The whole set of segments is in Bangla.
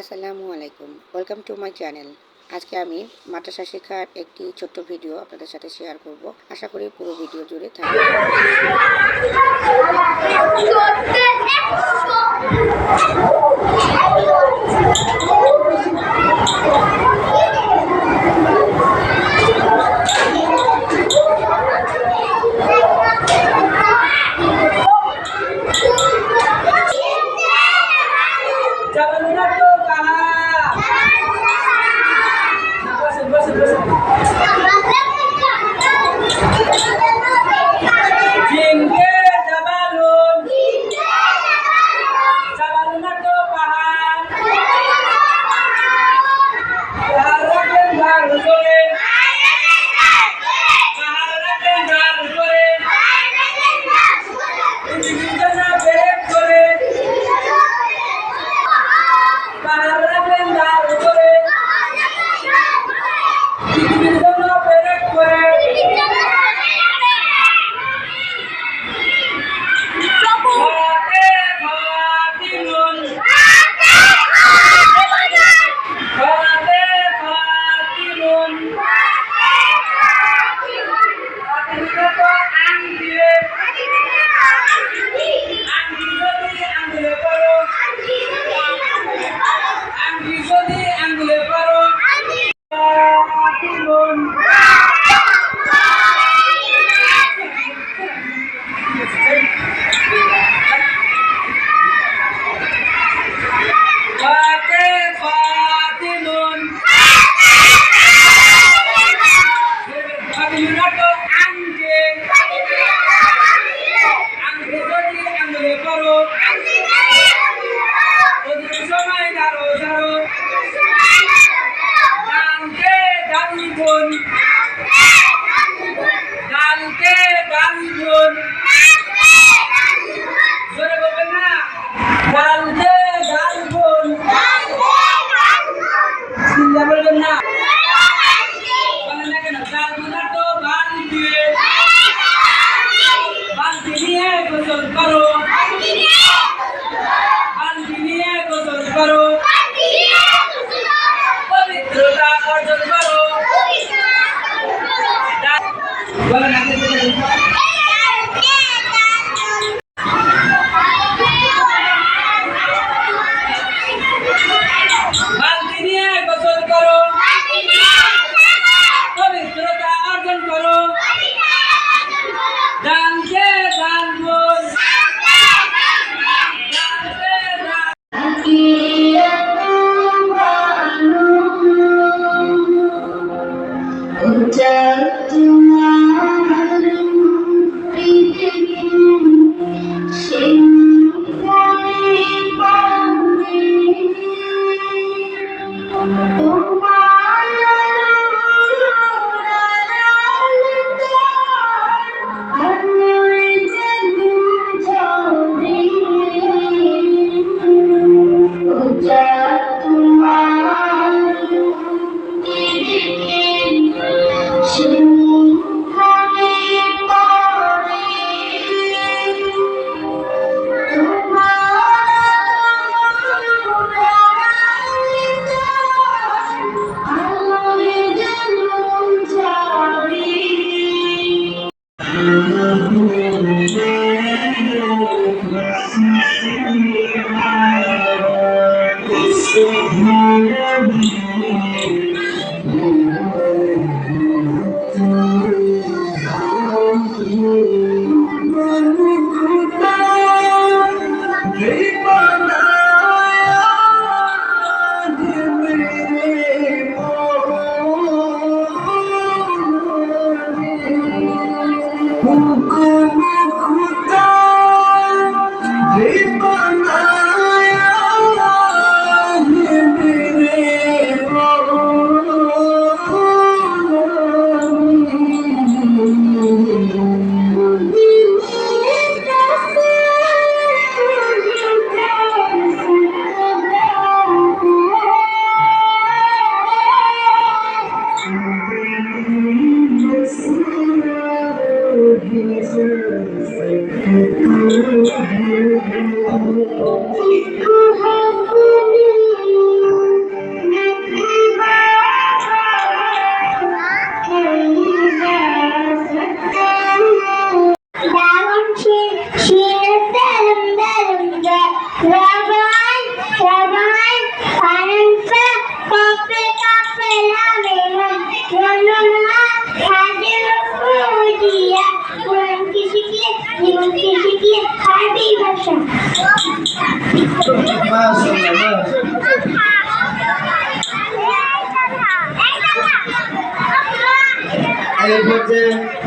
আসসালামু আলাইকুম। ওয়েলকাম টু মাই চ্যানেল আজকে আমি মাদ্রাসা শেখার একটি ছোট্ট ভিডিও আপনাদের সাথে শেয়ার করব। আশা করি পুরো ভিডিও জুড়ে থাকবে।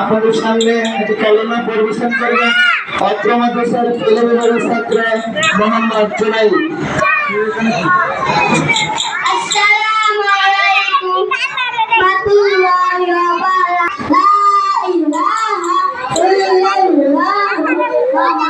আপনাদের সামনে একটি কলমা পরিবেশন করবেন অত্র মাদ্রাসার ছেলেমেয়েদের ছাত্র মোহাম্মদ জুনাই আসসালামু আলাইকুম। রাহমাতুল্লাহি ওয়া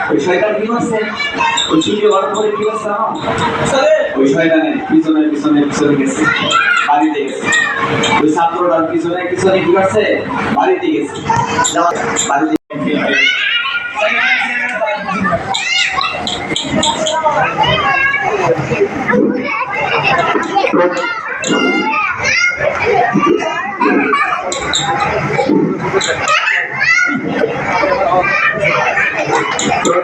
ওই শয়তান কি করছে ওই চুরি হওয়ার পরে কি করছে ওই শয়তানের পিছনে পিছনে পিছনে গেছে। বাড়িতে গেছে। ওই ছাত্রটার পিছনে পিছনে কি করছে? বাড়িতে গেছে। বাড়িতে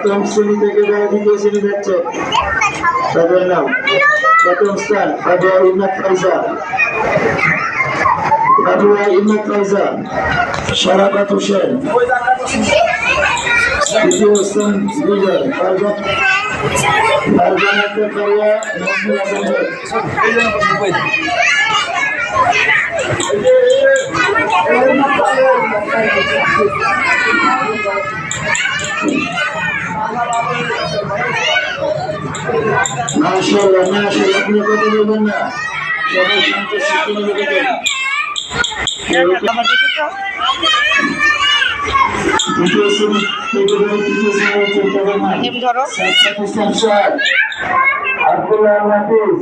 প্রথম শ্রেণি থেকে যারা দ্বিতীয় শ্রেণি যাচ্ছে, তাদের নাম প্রথম স্থান আবু ইমনাথ ফাইজা আবু ইমনাথ ফাইজা শরাফত হোসেন। দ্বিতীয় স্থান বিজয় ফারজান ফারজান আক্তার নজরুল হাসান। মাশাআল্লাহ মাশাআল্লাহ আপনি কথা বলবেন না। সবাই শান্ত ধরো। আব্দুল্লাহ হাফিজ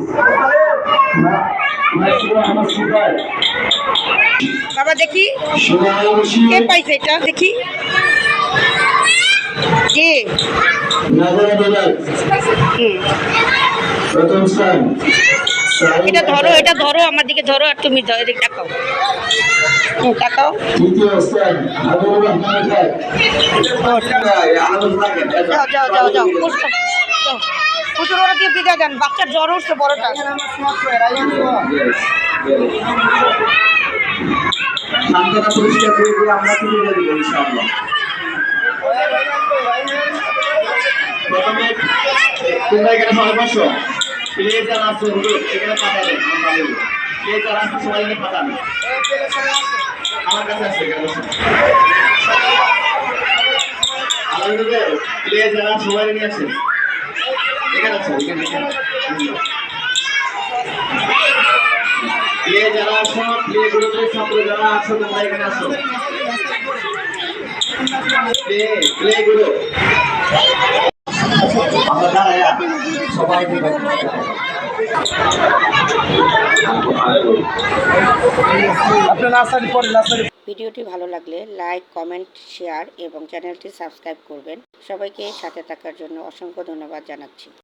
বাবা দেখি। কে পাইছে এটা? দেখি। কে। প্রথম স্থান এটা ধরো এটা ধরো আমার দিকে ধরো আর তুমি ধরো এদিকে আনন্দ থাকে যাও যাও যাও যাও। ওরা দিয়ে বিদায় দেন বাচ্চার জ্বর উঠছে বড়টা। পরিষ্কার করে দিয়ে আমরা তুলে দেবো ইনশাআল্লাহ। তোমরা এখানে সবাই বসো প্লেট যারা আছে এখানে পাঠাবেন প্লেট যারা আছে, সবাই এখানে পাঠাবেন আমার কাছে আছে, এখানে প্লেট যারা সবাই নিয়ে আসেন এখানে আছে, এখানে প্লে যারা প্লে ছাত্র যারা আছো, তোমরা এখানে আসো। প্লে প্লে ভিডিওটি ভালো লাগলে লাইক, কমেন্ট, শেয়ার এবং চ্যানেলটি সাবস্ক্রাইব করবেন। সবাইকে সাথে থাকার জন্য অসংখ্য ধন্যবাদ জানাচ্ছি।